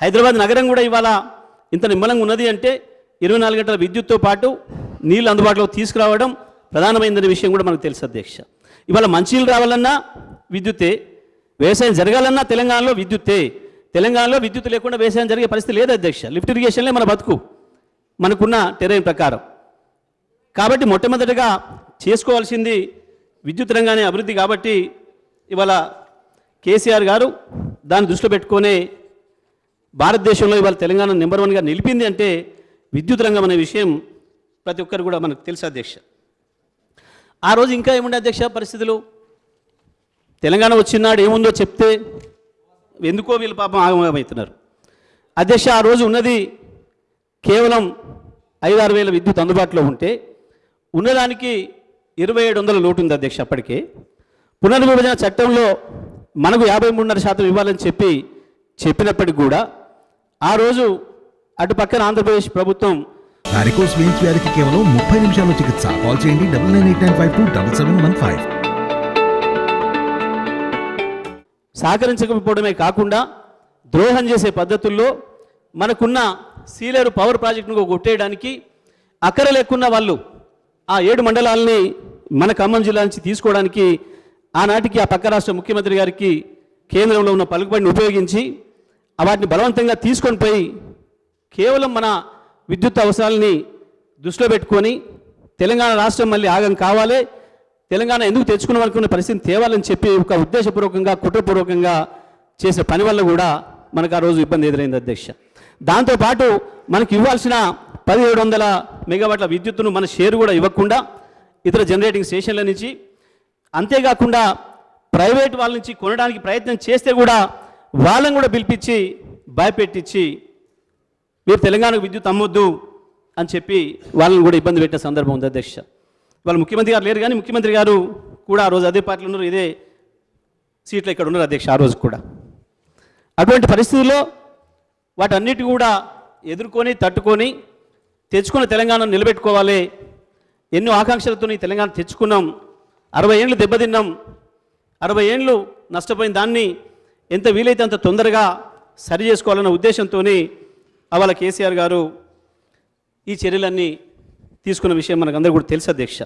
హైదరాబాద్ నగరం కూడా ఇవాళ ఇంత నిమ్మలంగా ఉన్నది అంటే ఇరవై నాలుగు గంటల విద్యుత్తో పాటు నీళ్ళు అందుబాటులోకి తీసుకురావడం ప్రధానమైనదనే విషయం కూడా మనకు తెలుసు అధ్యక్ష. ఇవాళ మంచినీళ్ళు రావాలన్నా విద్యుత్తే వ్యవసాయం జరగాలన్నా తెలంగాణలో విద్యుత్తే. తెలంగాణలో విద్యుత్ లేకుండా వ్యవసాయం జరిగే పరిస్థితి లేదు అధ్యక్ష. లిఫ్ట్ ఇరిగేషన్లే మన బతుకు మనకున్న టెరైన్ ప్రకారం. కాబట్టి మొట్టమొదటిగా చేసుకోవాల్సింది విద్యుత్ రంగానే అభివృద్ధి కాబట్టి ఇవాళ కేసీఆర్ గారు దాన్ని దృష్టిలో పెట్టుకొని భారతదేశంలో ఇవాళ తెలంగాణ నెంబర్ వన్గా నిలిపింది అంటే విద్యుత్ రంగం అనే విషయం ప్రతి ఒక్కరు కూడా మనకు తెలుసు అధ్యక్ష. ఆ రోజు ఇంకా ఏముండే అధ్యక్ష పరిస్థితులు? తెలంగాణ వచ్చినాడు ఏముందో చెప్తే ఎందుకో వీళ్ళు పాపం ఆగమవుతున్నారు అధ్యక్ష ఆ రోజు ఉన్నది కేవలం ఐదు ఆరు వేల విద్యుత్ అందుబాటులో ఉంటే ఉన్నదానికి ఇరవై ఏడు వందల లోటు ఉంది అధ్యక్ష అప్పటికే. పునర్విభజన చట్టంలో మనకు యాభై మూడున్నర శాతం ఇవ్వాలని చెప్పి చెప్పినప్పటికి కూడా ఆ రోజు అటు పక్కన ఆంధ్రప్రదేశ్ ప్రభుత్వం వారికోస్ వెయిన్స్ వ్యాధికి కేవలం ముప్పై నిమిషాల్లో చికిత్స. కాల్ చేయండి double nine eight nine five two double seven one five. సహకరించకపోవడమే కాకుండా ద్రోహం చేసే పద్ధతుల్లో మనకున్న సీలేరు పవర్ ప్రాజెక్టును కొట్టేయడానికి అక్కర లేకున్న వాళ్ళు ఆ ఏడు మండలాల్ని మన ఖమ్మం జిల్లా నుంచి తీసుకోవడానికి ఆనాటికి ఆ పక్క రాష్ట్ర ముఖ్యమంత్రి గారికి కేంద్రంలో ఉన్న పలుకుబడిని ఉపయోగించి వాటిని బలవంతంగా తీసుకొని పోయి కేవలం మన విద్యుత్ అవసరాలని దృష్టిలో పెట్టుకొని తెలంగాణ రాష్ట్రం మళ్ళీ ఆగం కావాలి. తెలంగాణ ఎందుకు తెచ్చుకున్నాం అనుకున్న పరిస్థితిని తేవాలని చెప్పి ఒక ఉద్దేశపూర్వకంగా కుట్రపూర్వకంగా చేసే పని వల్ల కూడా మనకు ఆ రోజు ఇబ్బంది ఎదురైంది అధ్యక్ష. దాంతోపాటు మనకి ఇవ్వాల్సిన పదిహేడు వందల మెగావాట్ల విద్యుత్తును మన షేర్ కూడా ఇవ్వకుండా ఇతర జనరేటింగ్ స్టేషన్ల నుంచి. అంతేకాకుండా ప్రైవేట్ వాళ్ళ నుంచి కొనడానికి ప్రయత్నం చేస్తే కూడా వాళ్ళని కూడా పిలిపించి భయపెట్టించి మీరు తెలంగాణకు విద్యుత్ అమ్మొద్దు అని చెప్పి వాళ్ళని కూడా ఇబ్బంది పెట్టే సందర్భం ఉంది అధ్యక్ష. వాళ్ళు ముఖ్యమంత్రి గారు లేరు కానీ ముఖ్యమంత్రి గారు కూడా ఆ రోజు అదే పార్టీలో ఉన్నారు ఇదే సీట్లో ఇక్కడ ఉన్నారు అధ్యక్ష ఆ రోజు కూడా. అటువంటి పరిస్థితుల్లో వాటన్నిటి కూడా ఎదుర్కొని తట్టుకొని తెచ్చుకున్న తెలంగాణను నిలబెట్టుకోవాలి. ఎన్నో ఆకాంక్షలతో తెలంగాణ తెచ్చుకున్నాం. అరవై ఏళ్ళు దెబ్బతిన్నాం. అరవై ఏళ్ళు నష్టపోయిన దాన్ని ఎంత వీలైతే అంత తొందరగా సరి చేసుకోవాలన్న ఉద్దేశంతో అవాళ కేసీఆర్ గారు ఈ చర్యలన్నీ తీసుకున్న విషయం మనకు అందరూ కూడా తెలుసు అధ్యక్ష.